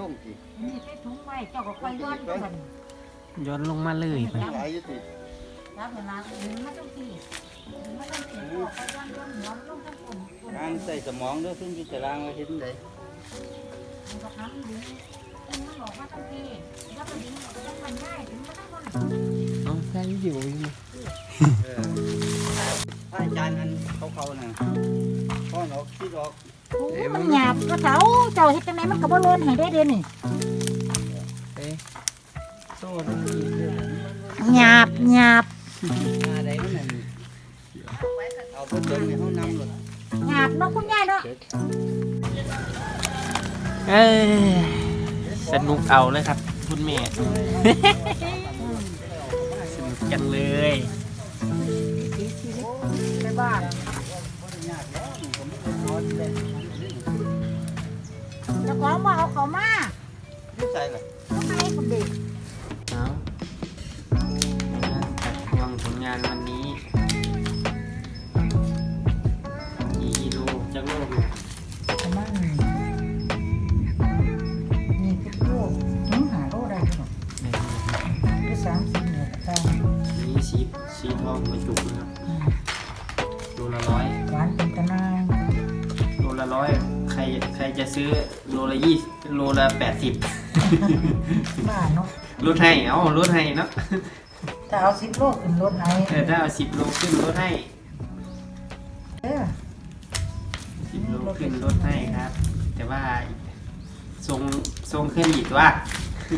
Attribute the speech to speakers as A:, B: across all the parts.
A: ลงสิ
B: นี่ใส่ถุงไว้เจ้าก็ค่อยย้อนก่อน
C: ย้อนลงมาเลยไป
A: หลายอยู่สิ
B: รับเวลาหรือมาต้องที่มาต้องที่ก็ค่อยย้อนย้อนย้อนลงทั้งคนคน
A: ทางใส่สมองเด้อซึ่งอยู่ตารางไว้เห็นได้
B: มันก็ทำดีมันบอกว่าต้องที่แล้วก็ดิ้งต้องมันง่ายถึงมันต้องคน
C: เอาใช่อยู่อยู่
A: เออถ้าอาจารย์อันเขาๆน่ะพ่อออกคิดออก
B: มันหยาบก็เถาเจ้าเฮ็ดจังไดมันก็บ่ล้นให้ได้เด้นี่
C: เอ้ยโซ่ตรงนี้เด้อ
B: หยาบหยาบ
A: มาได้มันนั่นเอาไปเบิ่งในห้องน้ำหลด
B: หยาบเนาะคุณยายเนาะ
C: เอ้ยสนุกเอาเลยครับ คุณแม่ สนุกจังเลย
B: ไปบ้านเจ้า ของบ่เอาเขามา
A: นี่ใส่ล่ะ
B: ต้องให้คนเด็ก
C: เอาจัดทวงผลงานวันนี้กี่กิโลจากโลกเนี่ย
B: ประมาณนี้นี่คือโลถึงหาโลได้เนาะหรือ30เนี่ยก็ได้
C: นี่สีสีทองกระจุกนะครับโลละร้อย
B: หวานเป็นตะนาย
C: โลละร้อย รใครจะซื้อโลละยี่โลละแปดสิบ
B: บ้าเนาะ
C: ลดให้เอาลดให้เนาะ
B: ถ้าเอา10โลขึ้นรถให้
C: แต่ถ้าเอาสิบโลขึ้นลดให้
B: เด้อ
C: สิบโลขึ้นลดให้ครับ แต่ว่าทรงทรงขึ้นอีกว่า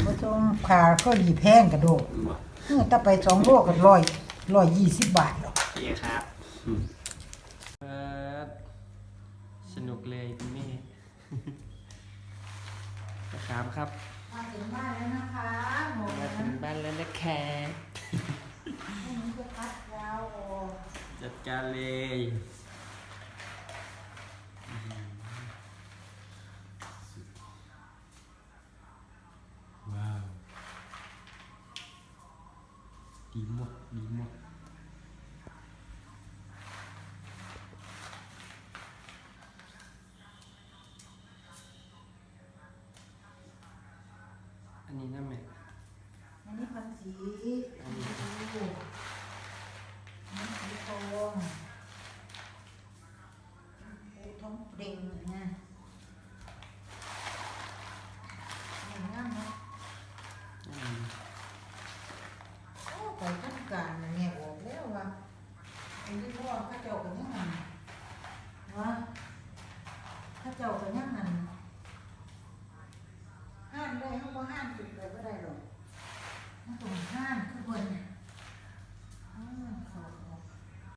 B: บ่ต้องขาก็หยีแพงกระโดดเออถ้าไป2โลก็ร้อย120บาทหรอก
C: โอเคครับครับส นุกเลยคุณแม่นะครับครับ
B: มาถึงบ้านแล้วนะคะหมด
C: มา
B: แล้ว
C: ถึงบ้านแล้วนะคะ
B: ให้มันจะคัดยาวออก
C: จัดการเลยว้าว ดีหมดดีหมดอันนี้นะแม่
B: อันนี้พัน สีอันนี้สีอันนี้สีทองปูทองเปล่งนะนี่งามเนาะ
C: อืม
B: โอ้ไปทำการนะเนี่ยบอกแล้วว่าอันนี้พ่อเข้าเจ้ากันยังไงวะเข้าเจ้ากันยังไงห้านได้เขาก็ห้านจุดก